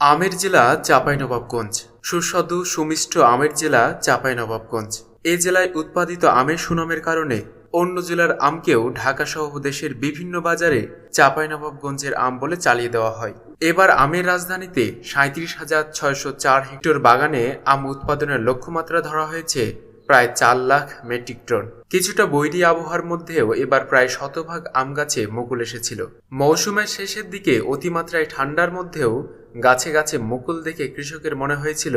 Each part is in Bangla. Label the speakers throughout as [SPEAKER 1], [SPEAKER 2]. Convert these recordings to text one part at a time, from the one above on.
[SPEAKER 1] আমের জেলা চাঁপাইনবাবগঞ্জ। সুস্বাদু, সুমিষ্ট আমের জেলা চাঁপাইনবাবগঞ্জ। এ জেলায় উৎপাদিত আমের সুনামের কারণে অন্য জেলার আমকেও ঢাকা সহ দেশের বিভিন্ন বাজারে চাঁপাইনবাবগঞ্জের আম বলে চালিয়ে দেওয়া হয়। এবার আমের রাজধানীতে সাঁত্রিশ হাজার ছয়শো চার হেক্টর বাগানে আম উৎপাদনের লক্ষ্যমাত্রা ধরা হয়েছে প্রায় চার লাখ মেট্রিক টন। কিছুটা বৈরী আবহাওয়ার মধ্যেও এবার প্রায় শতভাগ আম গাছে মুকুল এসেছিল। মৌসুমের শেষের দিকে অতিমাত্রায় ঠান্ডার মধ্যেও গাছে গাছে মুকুল দেখে কৃষকের মনে হয়েছিল,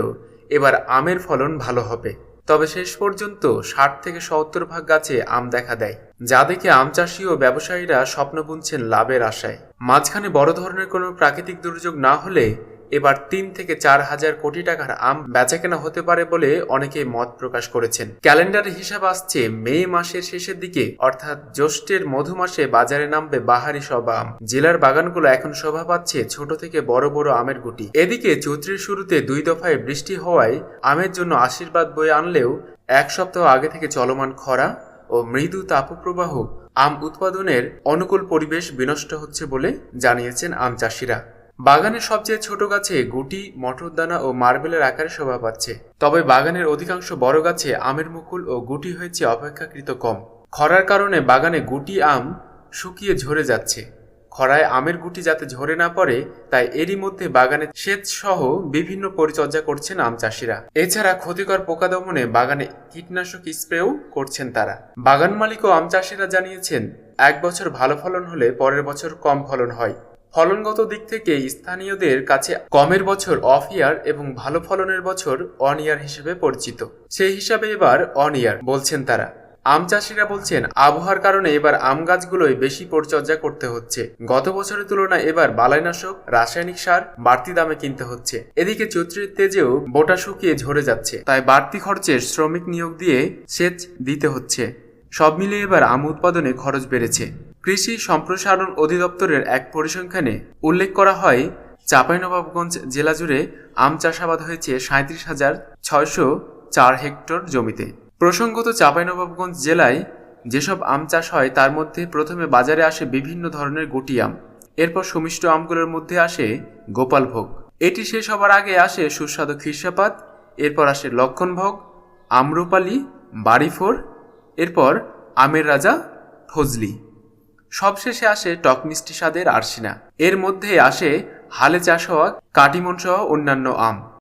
[SPEAKER 1] এবার আমের ফলন ভালো হবে। তবে শেষ পর্যন্ত ষাট থেকে সত্তর ভাগ গাছে আম দেখা দেয়, যা দেখে আম চাষি ও ব্যবসায়ীরা স্বপ্ন বুনছেন লাভের আশায়। মাঝখানে বড় ধরনের কোনো প্রাকৃতিক দুর্যোগ না হলে এবার তিন থেকে চার হাজার কোটি টাকার আম বেচাকেনা হতে পারে বলে অনেকে মত প্রকাশ করেছেন। ক্যালেন্ডারের হিসাব আসছে মে মাসের শেষের দিকে, অর্থাৎ জ্যৈষ্ঠের মধু মাসে বাজারে নামবে বাহারি সব আম। জেলার বাগানগুলো এখন শোভা পাচ্ছে ছোট থেকে বড় বড় আমের গুটি। এদিকে চৈত্রের শুরুতে দুই দফায় বৃষ্টি হওয়ায় আমের জন্য আশীর্বাদ বয়ে আনলেও এক সপ্তাহ আগে থেকে চলমান খরা ও মৃদু তাপপ্রবাহ আম উৎপাদনের অনুকূল পরিবেশ বিনষ্ট হচ্ছে বলে জানিয়েছেন আম চাষিরা। বাগানের সবচেয়ে ছোট গাছে গুটি মটরদানা ও মার্বেলের আকারে শোভা পাচ্ছে। তবে বাগানের অধিকাংশ বড় গাছে আমের মুকুল ও গুটি হয়েছে অপেক্ষাকৃত কম। খরার কারণে বাগানে গুটি আম শুকিয়ে ঝরে যাচ্ছে। খরায় আমের গুটি যাতে ঝরে না পড়ে, তাই এরই মধ্যে বাগানে সেচ সহ বিভিন্ন পরিচর্যা করছেন আম চাষিরা। এছাড়া ক্ষতিকর পোকা দমনে বাগানে কীটনাশক স্প্রেও করছেন তারা। বাগান মালিক ও আম চাষিরা জানিয়েছেন, এক বছর ভালো ফলন হলে পরের বছর কম ফলন হয়। ফলনগত দিক থেকে স্থানীয়দের কাছে কমের বছর অফ ইয়ার এবং ভালো ফলনের বছর অন ইয়ার হিসেবে পরিচিত। সেই হিসাবে এবার অন ইয়ার বলছেন তারা। আম চাষিরা বলছেন, আবহাওয়ার কারণে এবার আম গাছগুলোই বেশি পরিচর্যা করতে হচ্ছে। গত বছরের তুলনায় এবার বালাইনাশক, রাসায়নিক সার বাড়তি দামে কিনতে হচ্ছে। এদিকে চৈত্রের তেজেও বোটা শুকিয়ে ঝরে যাচ্ছে, তাই বাড়তি খরচে শ্রমিক নিয়োগ দিয়ে সেচ দিতে হচ্ছে। সব মিলিয়ে এবার আম উৎপাদনে খরচ বেড়েছে। কৃষি সম্প্রসারণ অধিদপ্তরের এক পরিসংখ্যানে উল্লেখ করা হয়, চাঁপাইনবাবগঞ্জ জেলা জুড়ে আম চাষাবাদ হয়েছে সাঁত্রিশ হাজার ছয়শো চার হেক্টর জমিতে। প্রসঙ্গত চাঁপাইনবাবগঞ্জ জেলায় যেসব আম চাষ হয়, তার মধ্যে প্রথমে বাজারে আসে বিভিন্ন ধরনের গুটি আম। এরপর সুমিষ্ট আমগুলোর মধ্যে আসে গোপালভোগ এটি শেষ হবার আগে আসে সুস্বাদু খিরসাপাত, এরপর আসে লক্ষণভোগ আম্রপালি বাড়িফোর এরপর আমের রাজা, ফজলি। সবশেষে আসে টক মিষ্টি স্বাদের আরশিনা। এর মধ্যে আসে হালে চাষ হওয়া, কাটিমন সহ অন্যান্য আম।